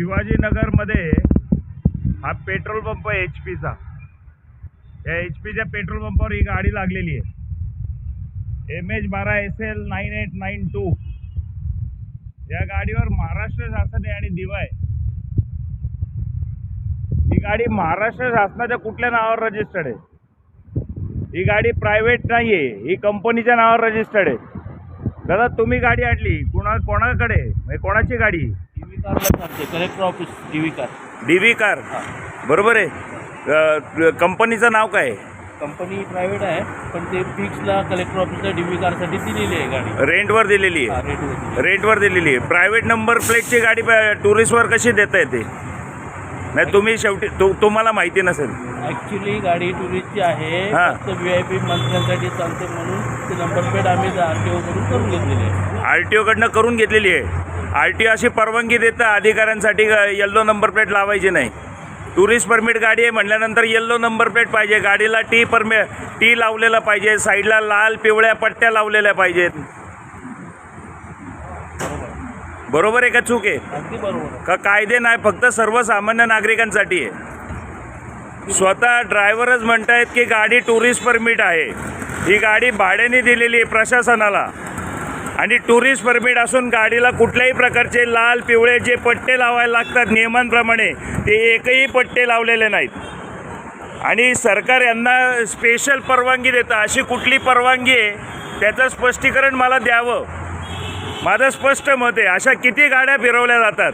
शिवाजीनगरमध्ये हा petrol pump आहे H पीचा या एच पीच्या पेट्रोल पंपावर ही गाडी लागलेली आहे. एम एच बारा S L nine eight nine two. या गाडीवर महाराष्ट्र शासन आहे आणि दिवा आहे. ही गाडी महाराष्ट्र शासनाच्या कुठल्या नावावर रजिस्टर्ड आहे? ही गाडी प्रायव्हेट नाही आहे ही कंपनीच्या नावावर रजिस्टर्ड आहे. दादा तुम्ही गाडी आणली. कुणा कोणाकडे? म्हणजे कोणाची गाडी? कारला चालते. Collector office D V car D V car बरोबर आहे. अ, कंपनीचं नाव काय आहे? कंपनी प्रायव्हेट आहे पण ते फिक्सला कलेक्टर ऑफिसला डी व्ही कारसाठी दिलेली आहे गाडी. रेंटवर दिलेली हा, आहे. रेटवरती. रेंटवर दिलेली आहे. प्रायव्हेट नंबर प्लेटची गाडी टुरिस्टवर कशी देता येते? नाही तुम्ही शेवटी तु तुम्हाला माहिती नसेल. ॲक्च्युली गाडी टुरिस्टची आहे. हा. फक्त व्ही आय पी मंत्र्यांसाठी चालते म्हणून ते नंबर प्लेट आम्ही आर टी ओकडून करून घेतलेली आहे. आर टी ओकडनं करून घेतलेली आहे. आर टी ओ अशी परवानगी देतं अधिकाऱ्यांसाठी येल्लो नंबर प्लेट लावायची नाही. टुरिस्ट परमिट गाडी आहे म्हटल्यानंतर येल्लो नंबर प्लेट पाहिजे. गाडीला टी परमि टी लावलेला पाहिजे. साईडला लाल पिवळ्या पट्ट्या लावलेल्या पाहिजेत. बरोबर आहे का चूक आहे? का कायदे नाही फक्त सर्वसामान्य नागरिकांसाठी आहे. स्वतः ड्रायव्हरच म्हणतायत की गाडी टुरिस्ट परमिट आहे. ही गाडी भाड्याने दिलेली आहे प्रशासनाला. आणि टुरिस्ट परमिट असून गाडीला कुठल्याही प्रकारचे लाल पिवळे जे पट्टे लावायला लागतात नियमांप्रमाणे ते एकही पट्टे लावलेले नाहीत. आणि सरकार यांना स्पेशल परवानगी देतं. अशी कुठली परवानगी आहे त्याचं स्पष्टीकरण मला द्यावं. माझं स्पष्ट मत आहे अशा किती गाड्या फिरवल्या जातात?